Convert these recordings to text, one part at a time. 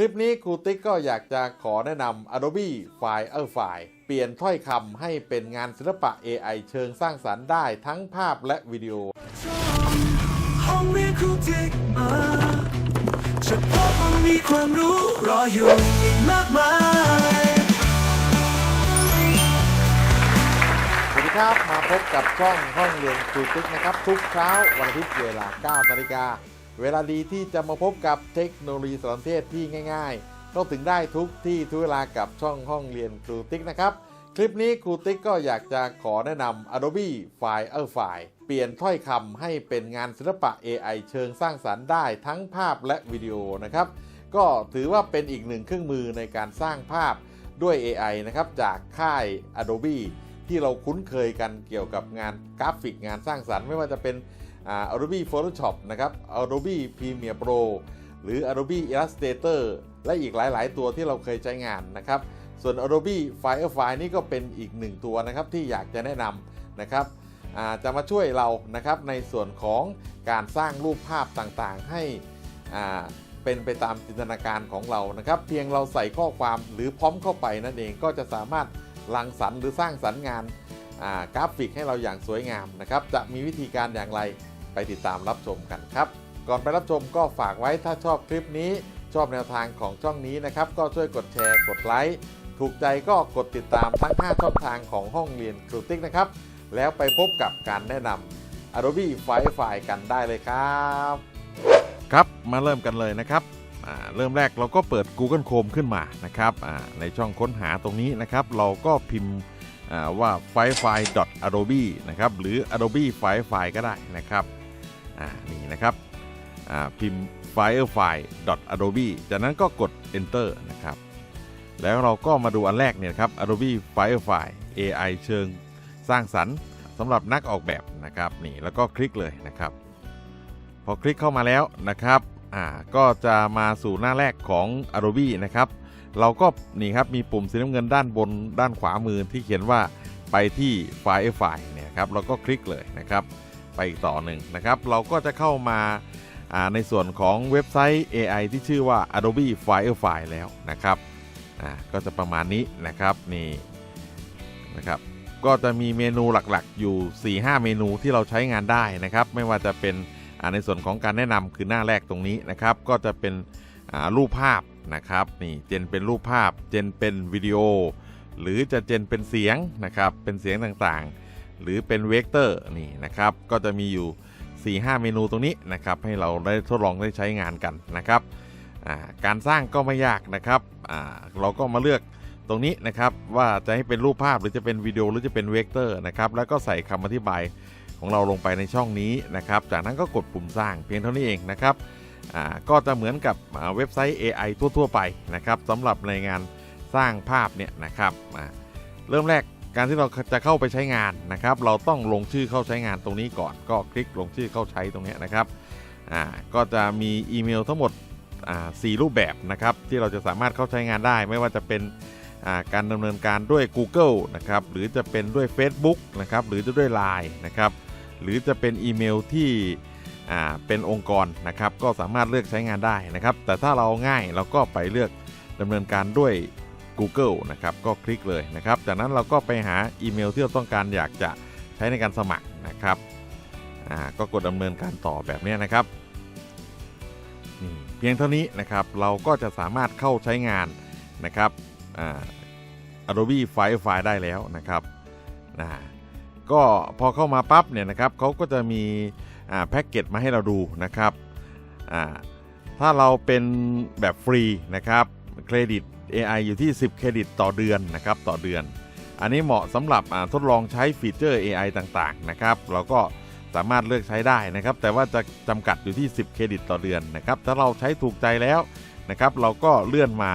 คลิปนี้ครูติ๊กก็อยากจะขอแนะนำ Adobe Firefly เปลี่ยนถ้อยคำให้เป็นงานศิลปะ AI เชิงสร้างสรรค์ได้ทั้งภาพและวิดีโอ ห้องเรียนครูติ๊กมาจะพบว่ามีความรู้รออยู่อีกมากมาย สวัสดีครับ มาพบกับช่องห้องเรียนครูติ๊กนะครับ ทุกเช้าวันอาทิตย์เวลา 9 นาฬิกา เวลาดีที่จะมาพบกับเทคโนโลยีสารเทศที่ง่ายๆ เข้าถึงได้ทุกที่ทุกเวลากับช่องห้องเรียนครูติ๊กนะครับ คลิปนี้ครูติ๊กก็อยากจะขอแนะนำ Adobe Firefly เปลี่ยนถ้อยคำให้เป็นงานศิลปะ AI เชิงสร้างสรรค์ได้ทั้งภาพและวิดีโอนะครับ ก็ถือว่าเป็นอีกหนึ่งเครื่องมือในการสร้างภาพด้วย AI นะครับจากค่าย Adobe ที่เราคุ้นเคยกันเกี่ยวกับงานกราฟิกงานสร้างสรรค์ไม่ว่าจะเป็น Adobe Photoshop นะครับ Adobe Premiere Pro หรือ Adobe Illustrator และอีกหลาย ๆ ตัวที่เราเคยใช้งานนะครับ ส่วน Adobe Firefly นี่ก็เป็นอีกหนึ่งตัวนะครับที่อยากจะแนะนำนะครับจะมาช่วยเรานะครับในส่วนของการสร้างรูปภาพต่างๆ ให้เป็นไปตามจินตนาการของเรานะครับ เพียงเราใส่ข้อความหรือพร้อมเข้าไปนั่นเองก็จะสามารถรังสรรค์หรือสร้างสรรค์งานกราฟิกให้เราอย่างสวยงามนะครับ จะมีวิธีการอย่างไร ไปติดตามรับชมกันครับ ก่อนไปรับชมก็ฝากไว้ถ้าชอบคลิปนี้ ชอบแนวทางของช่องนี้นะครับ ก็ช่วยกดแชร์กดไลค์ถูกใจก็กดติดตามทั้ง 5 ช่องทางของห้องเรียนครูติ๊กนะครับ แล้วไปพบกับการแนะนำ Adobe Firefly กันได้เลยครับ ครับมาเริ่มกันเลยนะครับอ่าเริ่มแรกเราก็เปิด Google Chrome ขึ้นมานะครับอ่าในช่องค้นหาตรงนี้นะครับ เราก็พิมพ์อ่าว่า firefly.adobe นะครับหรือ adobe firefly ก็ได้นะครับ อ่านี่นะครับอ่าพิมพ์ firefly.adobe จากนั้นก็กด enter นะครับ แล้วเราก็มาดูอันแรกเนี่ยครับ Adobe Firefly AI เชิงสร้างสรรค์สำหรับนักออกแบบนะครับนี่แล้วก็คลิกเลยนะครับ พอคลิกเข้ามาแล้วนะครับอ่าก็จะมาสู่หน้าแรกของ Adobe นะครับเราก็นี่ครับมีปุ่มสีน้ำเงินด้านบนด้านขวามือที่เขียนว่าไปที่ Firefly เนี่ยครับเราก็คลิกเลยนะครับ ไปอีกต่อหนึ่งนะครับ เราก็จะเข้ามาาในส่วนของเว็บไซต์ AI ที่ชื่อว่า Adobe Firefly แล้วนะครับก็จะประมาณนี้นะครับนี่นะครับก็จะมีเมนูหลักๆ อยู่ 4-5 เมนูที่เราใช้งานได้นะครับ ไม่ว่าจะเป็นในส่วนของการแนะนำคือหน้าแรกตรงนี้นะครับ ก็จะเป็นรูปภาพนะครับนี่เจนเป็นรูปภาพ เจนเป็นวิดีโอ หรือจะเจนเป็นเสียงนะครับเป็นเสียงต่างๆ หรือเป็นเวกเตอร์นี่นะครับ ก็จะมีอยู่ 4-5 เมนูตรงนี้นะครับ ให้เราได้ทดลองได้ใช้งานกันนะครับาการสร้างก็ไม่ยากนะครับเราก็มาเลือกตรงนี้นะครับ ว่าจะให้เป็นรูปภาพหรือจะเป็นวิดีโอหรือจะเป็นเวกเตอร์นะครับ แล้วก็ใส่คำอธิบายของเราลงไปในช่องนี้นะครับ จากนั้นก็กดปุ่มสร้างเพียงเท่านี้เองนะครับก็จะเหมือนกับเว็บไซต์ AI ทั่ว ๆ ไปนะครับสำหรับในงานสร้างภาพเนี่ยนะครับเริ่มแรก การที่เราจะเข้าไปใช้งานนะครับ เราต้องลงชื่อเข้าใช้งานตรงนี้ก่อน ก็คลิกลงชื่อเข้าใช้ตรงนี้นะครับอ่าก็จะมีอีเมลทั้งหมดอ่าสี่รูปแบบนะครับ ที่เราจะสามารถเข้าใช้งานได้ ไม่ว่าจะเป็นอ่าการดำเนินการด้วย Google นะครับหรือจะเป็นด้วย Facebook นะครับหรือจะด้วย Line นะครับหรือจะเป็นอีเมลที่อ่าเป็นองค์กรนะครับก็สามารถเลือกใช้งานได้นะครับ แต่ถ้าเราง่ายเราก็ไปเลือกดำเนินการด้วย Google นะครับก็คลิกเลยนะครับ จากนั้นเราก็ไปหาอีเมลที่เราต้องการอยากจะใช้ในการสมัครนะครับอ่าก็กดดำเนินการต่อแบบนี้นะครับนี่เพียงเท่านี้นะครับเราก็จะสามารถเข้าใช้งานนะครับอ่า Adobe Firefly ได้แล้วนะครับนะก็พอเข้ามาปั๊บเนี่ยนะครับเขาก็จะมีอ่าแพ็กเกจมาให้เราดูนะครับอ่าถ้าเราเป็นแบบฟรีนะครับเครดิต AI อยู่ที่ 10 เครดิตต่อเดือนนะครับต่อเดือน อันนี้เหมาะสำหรับทดลองใช้ฟีเจอร์ AI ต่างๆนะครับเราก็สามารถเลือกใช้ได้นะครับ แต่ว่าจะจำกัดอยู่ที่ 10 เครดิตต่อเดือนนะครับถ้าเราใช้ถูกใจแล้วนะครับ เราก็เลื่อนมา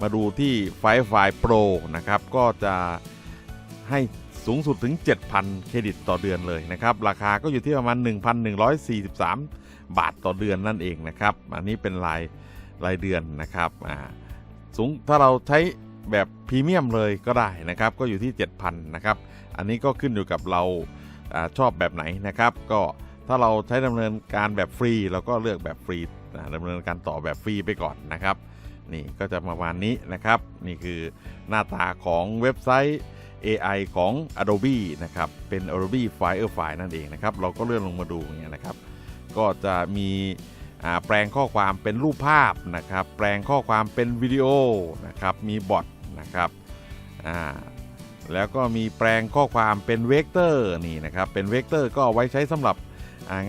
มาดูที่ Firefly Pro นะครับก็จะให้สูงสุดถึง 7,000 เครดิตต่อเดือนเลยนะครับ ราคาก็อยู่ที่ประมาณ 1,143 บาทต่อเดือนนั่นเองนะครับ อันนี้เป็นรายรายเดือนนะครับอ่า สูงถ้าเราใช้แบบพรีเมียมเลยก็ได้นะครับ ก็อยู่ที่ 7,000นะครับ อันนี้ก็ขึ้นอยู่กับเราอาชอบแบบไหนนะครับ ก็ถ้าเราใช้ดำเนินการแบบฟรีเราก็เลือกแบบฟรีอ่าดำเนินการต่อแบบฟรีไปก่อนนะครับ นี่ก็จะประมาณนี้นะครับ นี่คือหน้าตาของเว็บไซต์ AI ของ Adobe นะครับ เป็น Adobe Firefly นั่นเองนะครับ เราก็เลื่อนลงมาดูอย่างเงี้ยนะครับ ก็จะมี แปลงข้อความเป็นรูปภาพนะครับ แปลงข้อความเป็นวิดีโอนะครับ มีบอทนะครับแล้วก็มีแปลงข้อความเป็นเวกเตอร์นี่นะครับ เป็นเวกเตอร์ก็เอาไว้ใช้สำหรับ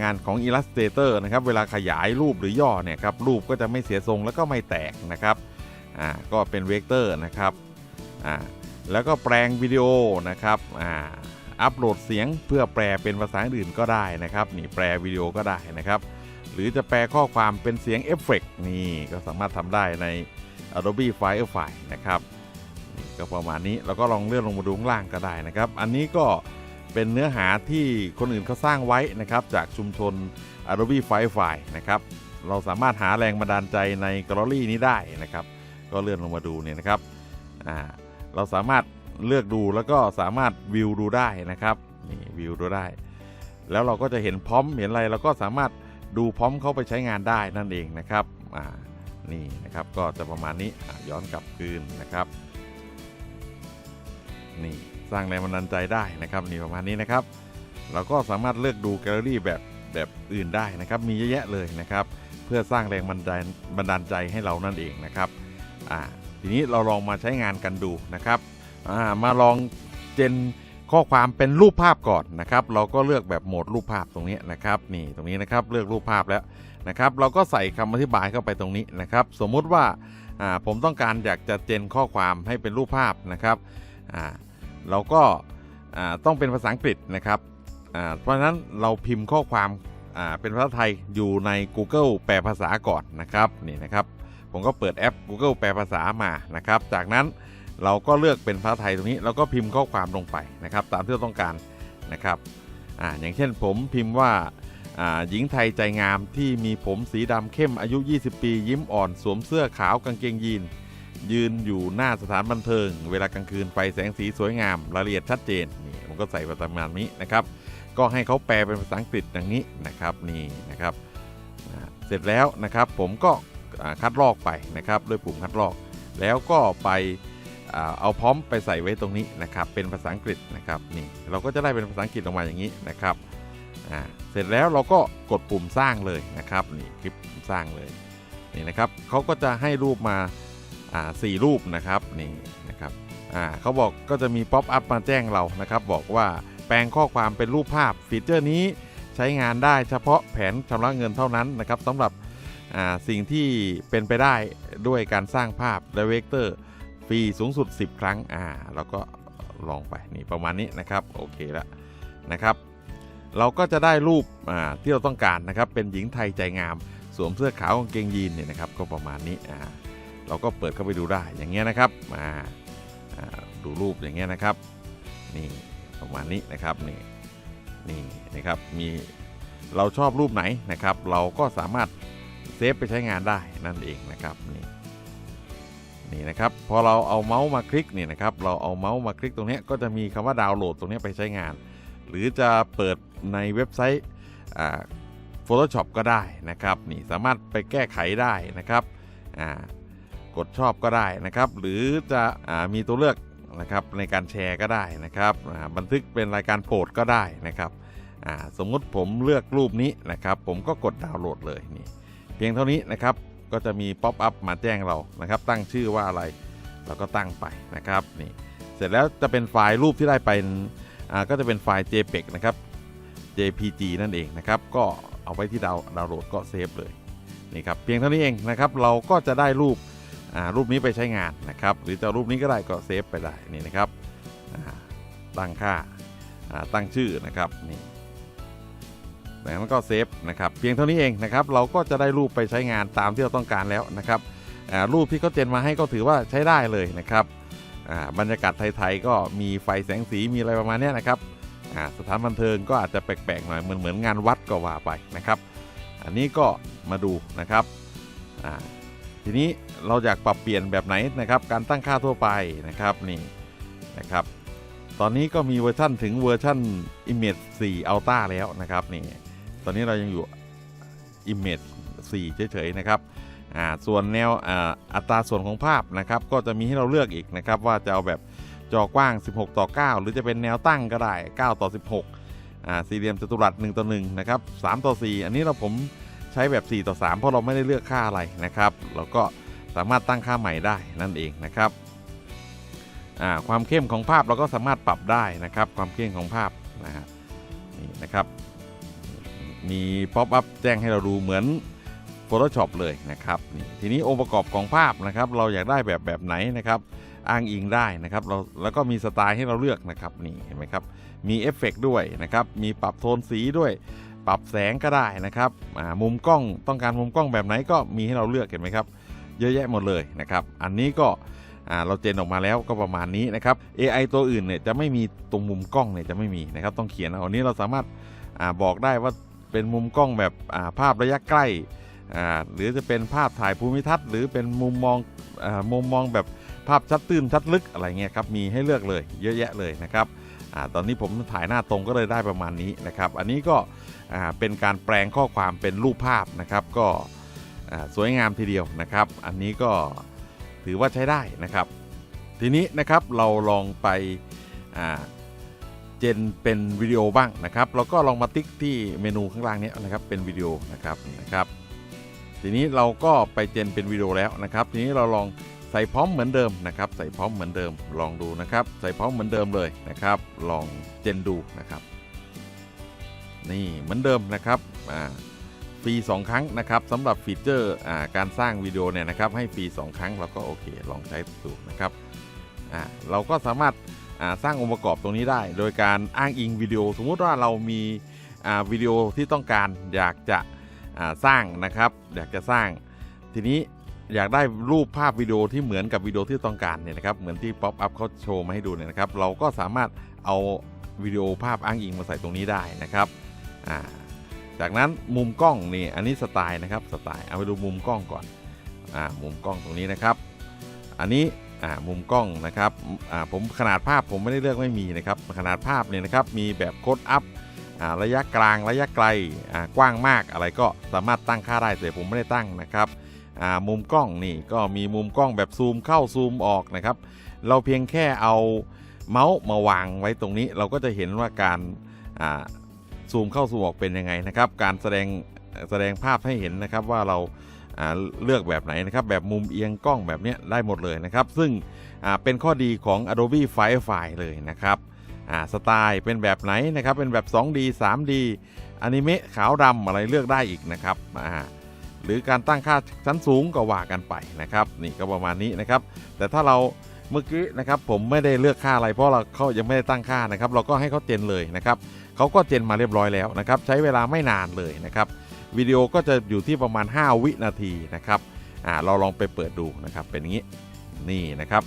งานของ Illustrator นะครับ เวลาขยายรูปหรือย่อเนี่ยครับ รูปก็จะไม่เสียทรงแล้วก็ไม่แตกนะครับ ก็เป็นเวกเตอร์นะครับ แล้วก็แปลงวิดีโอนะครับอัปโหลดเสียงเพื่อแปลเป็นภาษาอื่นก็ได้นะครับ นี่แปลวิดีโอก็ได้นะครับ หรือจะแปลข้อความเป็นเสียงเอฟเฟกต์นี่ก็สามารถทำได้ใน Adobe Firefly นะครับก็ประมาณนี้แล้วก็ลองเลื่อนลงมาดูข้างล่างก็ได้นะครับ อันนี้ก็เป็นเนื้อหาที่คนอื่นเขาสร้างไว้นะครับ จากชุมชน Adobe Firefly นะครับ เราสามารถหาแรงบันดาลใจในแกลเลอรี่นี้ได้นะครับ ก็เลื่อนลงมาดูเนี่ยนะครับเราสามารถเลือกดูแล้วก็สามารถวิวดูได้นะครับนี่วิวดูได้ แล้วเราก็จะเห็นพร้อมเห็นอะไรเราก็สามารถ ดูพร้อมเข้าไปใช้งานได้นั่นเองนะครับอ่านี่นะครับก็จะประมาณนี้ย้อนกลับคืนนะครับ นี่สร้างแรงบันดาลใจได้นะครับนี่ประมาณนี้นะครับ เราก็สามารถเลือกดูแกลเลอรี่แบบแบบอื่นได้นะครับ มีเยอะแยะเลยนะครับ เพื่อสร้างแรงบันดาลบันดาลใจให้เรานั่นเองนะครับอ่าทีนี้เราลองมาใช้งานกันดูนะครับอ่ามาลองเจน ข้อความเป็นรูปภาพก่อนนะครับ เราก็เลือกแบบโหมดรูปภาพตรงนี้นะครับนี่ตรงนี้นะครับเลือกรูปภาพแล้วนะครับ เราก็ใส่คำอธิบายเข้าไปตรงนี้นะครับ สมมุติว่าผมต้องการอยากจะเจนข้อความให้เป็นรูปภาพนะครับเราก็ต้องเป็นภาษาอังกฤษนะครับเพราะฉะนั้นเราพิมพ์ข้อความเป็นภาษาไทยอยู่ใน Google แปลภาษาก่อนนะครับนี่นะครับ ผมก็เปิดแอป Google แปลภาษามานะครับ จากนั้น เราก็เลือกเป็นภาษาไทยตรงนี้แล้วก็พิมพ์ข้อความลงไปนะครับ ตามที่เราต้องการนะครับอ่าอย่างเช่นผมพิมพ์ว่าหญิงไทยใจงามที่มีผมสีดำเข้มอายุ 20 ปี ยิ้มอ่อนสวมเสื้อขาวกางเกงยีน ยืนอยู่หน้าสถานบันเทิง เวลากลางคืนไฟแสงสีสวยงามรายละเอียดชัดเจนนี่ผมก็ใส่ประมาณนี้นะครับ ก็ให้เขาแปลเป็นภาษาอังกฤษอย่างนี้นะครับนี่นะครับเสร็จแล้วนะครับผมก็คัดลอกไปนะครับด้วยปุ่มคัดลอก แล้วก็ไป เอาพร้อมไปใส่ไว้ตรงนี้นะครับเป็นภาษาอังกฤษนะครับนี่เราก็จะได้เป็นภาษาอังกฤษออกมาอย่างนี้นะครับอ่าเสร็จแล้วเราก็กดปุ่มสร้างเลยนะครับนี่คลิปสร้างเลยนี่นะครับเขาก็จะให้รูปมาอ่าสี่รูปนะครับนี่นะครับอ่าเขาบอกก็จะมีป๊อปอัพมาแจ้งเรานะครับบอกว่าแปลงข้อความเป็นรูปภาพฟีเจอร์นี้ใช้งานได้เฉพาะแผนชำระเงินเท่านั้นนะครับสำหรับอ่าสิ่งที่เป็นไปได้ด้วยการสร้างภาพและเวกเตอร์ ฟรีสูงสุด 10 ครั้งอ่าเราก็ลองไปนี่ประมาณนี้นะครับโอเคแล้วนะครับ เราก็จะได้รูปอ่าที่เราต้องการนะครับเป็นหญิงไทยใจงาม สวมเสื้อขาวกางเกงยีนเนี่ยนะครับ ก็ประมาณนี้อ่าเราก็เปิดเข้าไปดูได้อย่างเงี้ยนะครับอ่าอ่าดูรูปอย่างเงี้ยนะครับนี่ประมาณนี้นะครับนี่นี่นะครับมีเราชอบรูปไหนนะครับ เราก็สามารถเซฟไปใช้งานได้นั่นเองนะครับนี่ นี่นะครับพอเราเอาเมาส์มาคลิกเนี่ยนะครับเราเอาเมาส์มาคลิกตรงนี้ก็จะมีคำว่าดาวน์โหลดตรงนี้ไปใช้งาน หรือจะเปิดในเว็บไซต์ Photoshop ก็ได้นะครับนี่สามารถไปแก้ไขได้นะครับกดชอบก็ได้นะครับ หรือจะอมีตัวเลือกนะครับในการแชร์ก็ได้นะครับบันทึกเป็นรายการโปรดก็ได้นะครับสมมุติผมเลือกรูปนี้นะครับ ผมก็กดดาวน์โหลดเลยนี่เพียงเท่านี้นะครับ ก็จะมีป๊อปอัพมาแจ้งเรานะครับ ตั้งชื่อว่าอะไรเราก็ตั้งไปนะครับนี่เสร็จแล้วจะเป็นไฟล์รูปที่ได้ไปอ่าก็จะเป็นไฟล์ JPEG นะครับ JPG นั่นเองนะครับก็เอาไว้ที่ดาวดาวน์โหลดก็เซฟเลยนี่ครับเพียงเท่านี้เองนะครับเราก็จะได้รูปอ่ารูปนี้ไปใช้งานนะครับ หรือจะรูปนี้ก็ได้ก็เซฟไปได้นี่นะครับอ่าตั้งค่าอ่าตั้งชื่อนะครับนี่ จากนั้นก็เซฟนะครับเพียงเท่านี้เองนะครับเราก็จะได้รูปไปใช้งานตามที่เราต้องการแล้วนะครับรูปที่เขาเจนมาให้ก็ถือว่าใช้ได้เลยนะครับบรรยากาศไทยๆก็มีไฟแสงสีมีอะไรประมาณนี้นะครับสถานบันเทิงก็อาจจะแปลกๆหน่อยเหมือนเหมือนงานวัดก็ว่าไปนะครับ อันนี้ก็มาดูนะครับทีนี้เราอยากปรับเปลี่ยนแบบไหนนะครับ การตั้งค่าทั่วไปนะครับนี่นะครับ ตอนนี้ก็มีเวอร์ชั่นถึงเวอร์ชั่น Image 4 Ultra แล้วนะครับนี่ ตอนนี้เรายังอยู่ Image 4 เฉยๆนะครับอ่าส่วนแนวอ่าอัตราส่วนของภาพนะครับ ก็จะมีให้เราเลือกอีกนะครับ ว่าจะเอาแบบจอกว้าง 16 ต่อ 9 หรือจะเป็นแนวตั้งก็ได้ 9 ต่อ 16อ่าสี่เหลี่ยมจัตุรัส1ต่อ1นะครับ3ต่อ 4 อันนี้เราผมใช้แบบ 4 ต่อ 3 เพราะเราไม่ได้เลือกค่าอะไรนะครับเราก็สามารถตั้งค่าใหม่ได้นั่นเองนะครับความเข้มของภาพเราก็สามารถปรับได้นะครับ ความเข้มของภาพนะฮะนี่นะครับ มีป๊อปอัพแจ้งให้เราดูเหมือน Photoshop เลยนะครับนี่ทีนี้องค์ประกอบของภาพนะครับ เราอยากได้แบบแบบไหนนะครับ อ้างอิงได้นะครับเราแล้วก็มีสไตล์ให้เราเลือกนะครับนี่เห็นไหมครับมีเอฟเฟกต์ด้วยนะครับมีปรับโทนสีด้วย ปรับแสงก็ได้นะครับมุมกล้องต้องการมุมกล้องแบบไหนก็มีให้เราเลือกเห็นไหมครับ เยอะแยะหมดเลยนะครับ อันนี้ก็เราเจนออกมาแล้วก็ประมาณนี้นะครับ AI ตัวอื่นเนี่ยจะไม่มีตรงมุมกล้องเนี่ยจะไม่มีนะครับ ต้องเขียนเอาอันนี้เราสามารถอบอกได้ว่า เป็นมุมกล้องแบบาภาพระยะใกล้ หรือจะเป็นภาพถ่ายภูมิทัศน์หรือเป็นมุมมองอมุมมองแบบภาพชัดตื้นชัดลึกอะไรเงี้ยครับมีให้เลือกเลยเยอะแยะเลยนะครับอตอนนี้ผมถ่ายหน้าตรงก็เลยได้ประมาณนี้นะครับ อันนี้ก็เป็นการแปลงข้อความเป็นรูปภาพนะครับ ก็สวยงามทีเดียวนะครับ อันนี้ก็ถือว่าใช้ได้นะครับ ทีนี้นะครับเราลองไป เจนเป็นวิดีโอบ้างนะครับเราก็ลองมาติ๊กที่เมนูข้างล่างนี้นะครับเป็นวิดีโอนะครับนะครับ ทีนี้เราก็ไปเจนเป็นวิดีโอแล้วนะครับ ทีนี้เราลองใส่พร้อมเหมือนเดิมนะครับ ใส่พร้อมเหมือนเดิมลองดูนะครับ ใส่พร้อมเหมือนเดิมเลยนะครับ ลองเจนดูนะครับ นี่เหมือนเดิมนะครับอ่าฟรี 2 ครั้งนะครับสำหรับฟีเจอร์อาการสร้างวิดีโอเนี่ยนะครับให้ฟรี 2 ครั้งเราก็โอเค ลองใช้ดูนะครับเราก็สามารถ สร้างองค์ประกอบตรงนี้ได้ โดยการอ้างอิงวิดีโอ สมมุติว่าเรามีวิดีโอที่ต้องการอยากจะสร้างนะครับ อยากจะสร้าง ทีนี้อยากได้รูปภาพวิดีโอที่เหมือนกับวิดีโอที่ต้องการเนี่ยนะครับเหมือนที่ป๊อปอัพเขาโชว์มาให้ดูเนี่ยนะครับ เราก็สามารถเอาวิดีโอภาพอ้างอิงมาใส่ตรงนี้ได้นะครับจากนั้นมุมกล้องนี่อันนี้สไตล์นะครับสไตล์เอาไปดูมุมกล้องก่อนอมุมกล้องตรงนี้นะครับ อันนี้ มุมกล้องนะครับผมขนาดภาพผมไม่ได้เลือกไม่มีนะครับขนาดภาพเนี่ยนะครับมีแบบโคดอัพระยะกลางระยะไกลกว้างมากอะไรก็สามารถตั้งค่าได้แต่ผมไม่ได้ตั้งนะครับมุมกล้องนี่ก็มีมุมกล้องแบบซูมเข้าซูมออกนะครับ เราเพียงแค่เอาเมาส์มาวางไว้ตรงนี้ เราก็จะเห็นว่าการซูมเข้าซูมออกเป็นยังไงนะครับ การแสดงแสดงภาพให้เห็นนะครับว่าเรา เลือกแบบไหนนะครับแบบมุมเอียงกล้องแบบนี้ได้หมดเลยนะครับ ซึ่งเป็นข้อดีของ Adobe Firefly เลยนะครับสไตล์เป็นแบบไหนนะครับเป็นแบบ 2D 3D อนิเมะขาวดำอะไรเลือกได้อีกนะครับหรือการตั้งค่าชั้นสูงก็ว่ากันไปนะครับ นี่ก็ประมาณนี้นะครับ แต่ถ้าเราเมื่อกี้นะครับผมไม่ได้เลือกค่าอะไรเพราะเราเขายังไม่ได้ตั้งค่านะครับ เราก็ให้เขาเจนเลยนะครับเขาก็เจนมาเรียบร้อยแล้วนะครับ ใช้เวลาไม่นานเลยนะครับ วิดีโอก็จะอยู่ที่ประมาณ 5 วินาทีนะครับอ่าเราลองไปเปิดดูนะครับเป็นอย่างนี้นี่นะครับ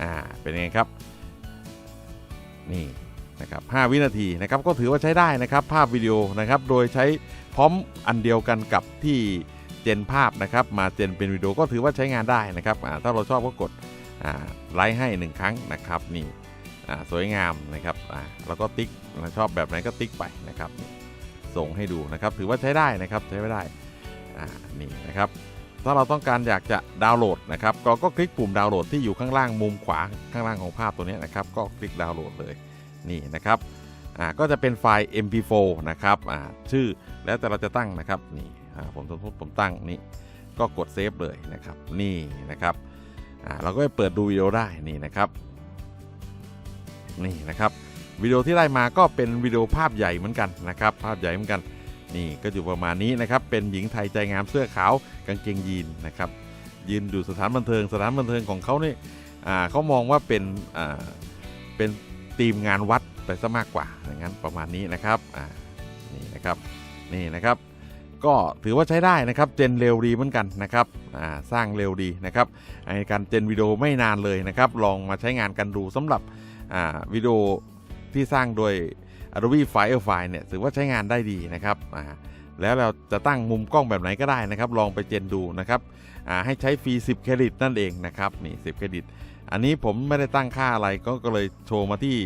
อ่าเป็นยังไงครับนี่นะครับ5วินาทีนะครับก็ถือว่าใช้ได้นะครับภาพวิดีโอนะครับโดยใช้พร้อมอันเดียวกันกับที่เจนภาพนะครับมาเจนเป็นวิดีโอก็ถือว่าใช้งานได้นะครับอ่าถ้าเราชอบก็กดไลค์ให้ 1 ครั้งนะครับนี่อ่าสวยงามนะครับอ่าแล้วก็ติ๊กชอบแบบไหนก็ติ๊กไปนะครับ ส่งให้ดูนะครับ ถือว่าใช้ได้นะครับใช้ไม่ได้อ่านี่นะครับ ถ้าเราต้องการอยากจะดาวน์โหลดนะครับเราก็คลิกปุ่มดาวน์โหลดที่อยู่ข้างล่างมุมขวาข้างล่างของภาพตัวนี้นะครับ ก็คลิกดาวน์โหลดเลยนี่นะครับอ่าก็จะเป็นไฟล์ mp4 นะครับอ่าชื่อแล้วแต่เราจะตั้งนะครับนี่อ่าผมสมมติผมตั้งนี่ก็กดเซฟเลยนะครับนี่นะครับอ่าเราก็ไปเปิดดูวิดีโอได้นี่นะครับนี่นะครับ วิดีโอที่ได้มาก็เป็นวิดีโอภาพใหญ่เหมือนกันนะครับภาพใหญ่เหมือนกัน นี่ก็อยู่ประมาณนี้นะครับเป็นหญิงไทยใจงามเสื้อขาวกางเกงยีนนะครับยืนดูสถานบันเทิงสถานบันเทิงของเขาเนี่ยเขามองว่าเป็นเป็นทีมงานวัดไปซะมากกว่าอย่างนั้นประมาณนี้นะครับนี่นะครับนี่นะครับ ก็ถือว่าใช้ได้นะครับเจนเร็วดีเหมือนกันนะครับสร้างเร็วดีนะครับในการเจนวิดีโอไม่นานเลยนะครับ ลองมาใช้งานกันดูสำหรับวิดีโอ ที่สร้างโดย Adobe Firefly เนี่ยถือว่าใช้งานได้ดีนะครับแล้วเราจะตั้งมุมกล้องแบบไหนก็ได้นะครับ ลองไปเจนดูนะครับให้ใช้ฟรี 10 เครดิตนั่นเองนะครับนี่10 เครดิต อันนี้ผมไม่ได้ตั้งค่าอะไรก็ก็เลยโชว์มาที่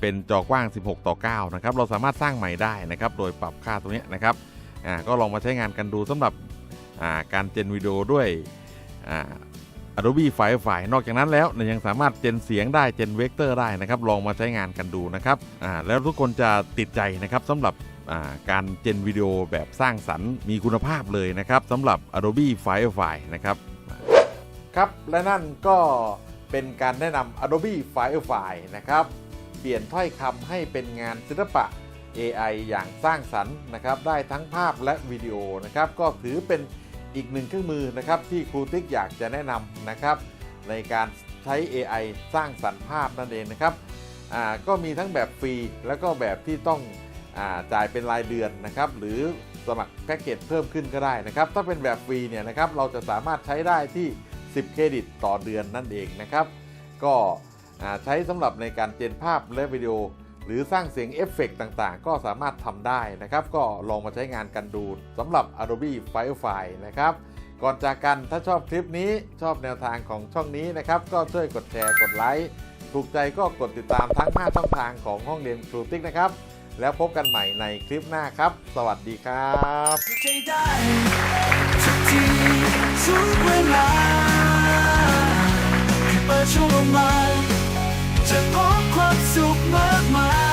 เป็นจอกว้าง 16 ต่อ 9 นะครับ เราสามารถสร้างใหม่ได้นะครับ โดยปรับค่าตรงนี้นะครับก็ลองมาใช้งานกันดูสำหรับการเจนวิดีโอด้วย Adobe Firefly นอกจากนั้นแล้วเนี่ยยังสามารถเจนเสียงได้เจนเวกเตอร์ได้นะครับ ลองมาใช้งานกันดูนะครับอ่าแล้วทุกคนจะติดใจนะครับสำหรับาการเจนวิดีโอแบบสร้างสรรค์มีคุณภาพเลยนะครับสำหรับ Adobe Firefly นะครับครับและนั่นก็เป็นการแนะนำ Adobe Firefly นะครับ เปลี่ยนถ้อยคำให้เป็นงานศิลปะ AI อย่างสร้างสรรค์นะครับ ได้ทั้งภาพและวิดีโอนะครับ ก็ถือเป็น อีกหนึ่งเครื่องมือนะครับที่ครูติ๊กอยากจะแนะนำนะครับ ในการใช้ AI สร้างสรรค์ภาพนั่นเองนะครับก็มีทั้งแบบฟรีแล้วก็แบบที่ต้องอจ่ายเป็นรายเดือนนะครับ หรือสมัครแพ็กเกจเพิ่มขึ้นก็ได้นะครับ ถ้าเป็นแบบฟรีเนี่ยนะครับเราจะสามารถใช้ได้ที่ 10 เครดิตต่อเดือนนั่นเองนะครับ ก็ใช้สำหรับในการเจนภาพและวิดีโอ หรือสร้างเสียงเอฟเฟกต์ต่างๆ ก็สามารถทำได้นะครับ ก็ลองมาใช้งานกันดูสำหรับ Adobe Firefly นะครับ ก่อนจากกันถ้าชอบคลิปนี้ชอบแนวทางของช่องนี้นะครับ ก็ช่วยกดแชร์กดไลค์ถูกใจก็กดติดตามทั้ง 5 ช่องทางของห้องเรียนครูติ๊กนะครับ แล้วพบกันใหม่ในคลิปหน้าครับ สวัสดีครับใจได้ทุกทีทุกเวลาแค่เปิดช่วงออกมา จะพบความสุขมากมาย